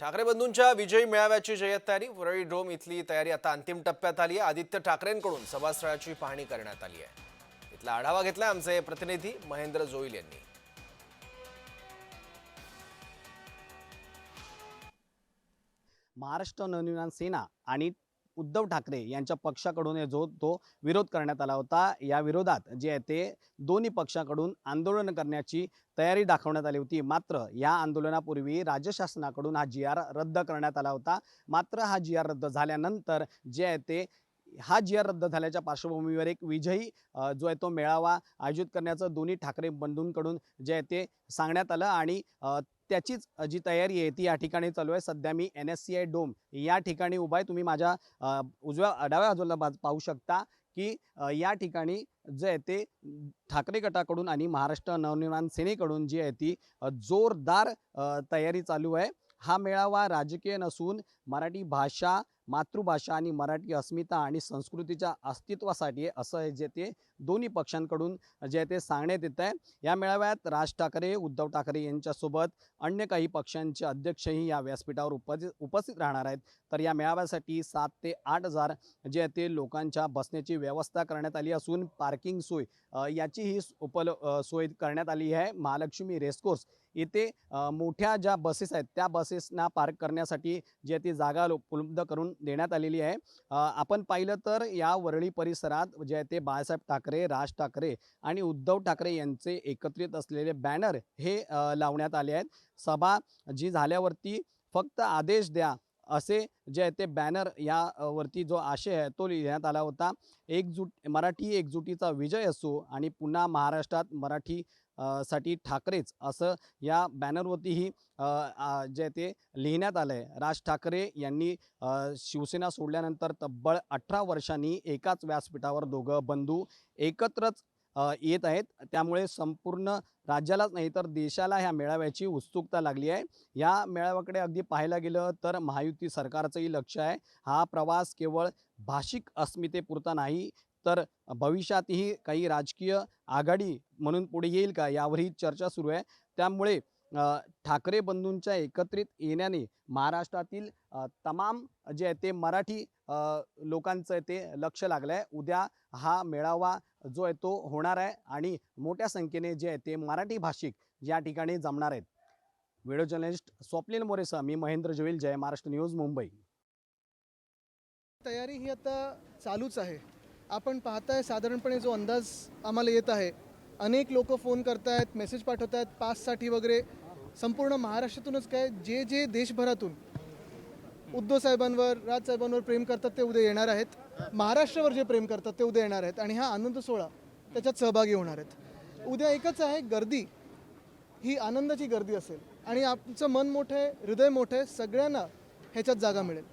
ठाकरे बंधूंच्या विजयी मेळाव्याची जय्यत तयारी वरळी डोम इथली तयारी आता अंतिम टप्प्यात आली आहे. आदित्य ठाकरेंकडून सभास्थळाची पाहणी करण्यात आली आहे. इथला आढावा घेतला आमचे प्रतिनिधी महेंद्र जोईल यांनी. महाराष्ट्र नवनिर्माण सेना आणि उद्धव ठाकरे यांच्या पक्षाकडून जो तो विरोध करण्यात आला होता या विरोधात जे आहे ते दोन्ही पक्षाकडून आंदोलन करण्याची तयारी दाखवण्यात आली होती. मात्र या आंदोलनापूर्वी राज्य शासनाकडून हा जी आर रद्द करण्यात आला होता. मात्र हा जी आर रद्द झाल्यानंतर जे आहे ते हा जी आर रद्द झाल्याच्या पार्श्वभूमीवर एक विजयी जो आहे तो मेळावा आयोजित करण्याचं दोन्ही ठाकरे बंधूंकडून जे आहे ते सांगण्यात आलं आणि त्याचीच जी तयारी आहे ती या ठिकाणी चालू आहे. सध्या मी N S C I dome या ठिकाणी उभा आहे. तुम्ही माझ्या उजव्या डाव्या बाजूला बाज- पाहू शकता की या ठिकाणी जे आहे ते ठाकरे गटाकडून आणि महाराष्ट्र नवनिर्माण सेनेकडून जी आहे ती जोरदार तयारी चालू आहे. हा मेळावा राजकीय नसून मराठी भाषा मातृभाषा आणि मराठी अस्मिता आणि संस्कृतीच्या अस्तित्वासाठी आहे. असं जे ते दोन्ही पक्षांकडून जे ते सांगण्यात येत आहे. या मेळाव्यात राज ठाकरे उद्धव ठाकरे यांच्यासोबत अन्य काही पक्षांचे अध्यक्षही या व्यासपीठावर उपस्थित उपस्थित राहणार आहेत. तर या मेळाव्यासाठी सात ते आठ हजार जे आहे ते लोकांच्या बसण्याची व्यवस्था करण्यात आली असून पार्किंग सोय याचीही उपल सोय करण्यात आली आहे. महालक्ष्मी रेसकोर्स येथे मोठ्या ज्या बसेस आहेत त्या बसेसना पार्क करण्यासाठी जे ती जागा उपलब्ध करून देण्यात आलेली आहे. आपण पाहिलं तर या वरळी परिसरात जे आहे ते बाळासाहेब ठाकरे राज ठाकरे आणि उद्धव ठाकरे यांचे एकत्रित असलेले बॅनर हे लावण्यात आले आहेत. सभा जी झाल्यावरती फक्त आदेश द्या असे जे आहे ते बॅनर यावरती जो आशय आहे तो लिहिण्यात आला होता. एकजूट मराठी एकजुटीचा विजय असो आणि पुन्हा महाराष्ट्रात मराठी साठी ठाकरेच असं या बॅनरवरतीही जे आहे ते लिहिण्यात आलं आहे राज ठाकरे यांनी शिवसेना सोडल्यानंतर तब्बल अठरा वर्षांनी एकाच व्यासपीठावर दोघं बंधू एकत्रच येत आहेत. त्यामुळे संपूर्ण राज्यालाच नाही तर देशाला ह्या मेळाव्याची उत्सुकता लागली आहे. या मेळाव्याकडे अगदी पाहायला गेलं तर महायुती सरकारचंही लक्ष आहे. हा प्रवास केवळ भाषिक अस्मितेपुरता नाही तर भविष्यातही काही राजकीय आघाडी म्हणून पुढे येईल का यावरही चर्चा सुरू आहे. त्यामुळे ठाकरे बंधूंच्या एकत्रित येण्याने महाराष्ट्रातील तमाम जे आहे ते मराठी लोकांचं आहे ते लक्ष लागलं आहे उद्या हा मेळावा जो आहे तो होणार आहे आणि मोठ्या संख्येने जे आहे ते मराठी भाषिक या ठिकाणी जमणार आहेत. व्हिडिओ जर्नलिस्ट स्वप्नील मोरेसह मी महेंद्र जोईल जय महाराष्ट्र न्यूज मुंबई. तयारी ही आता चालूच आहे. आपण पाहताय साधारणपणे जो अंदाज आम्हाला येत आहे अनेक लोक फोन करतायत मेसेज पाठवत आहेत पाससाठी वगैरे. संपूर्ण महाराष्ट्रातूनच काय जे जे देशभरातून उद्धव साहेबांवर राजसाहेबांवर प्रेम करतात ते उद्या येणार आहेत. महाराष्ट्रावर जे प्रेम करतात ते उद्या येणार आहेत. आणि हा आनंद सोहळा त्याच्यात सहभागी होणार आहेत. उद्या एकच आहे गर्दी. ही आनंदाची गर्दी असेल. आणि आमचं मन मोठं आहे हृदय मोठं आहे सगळ्यांना ह्याच्यात जागा मिळेल.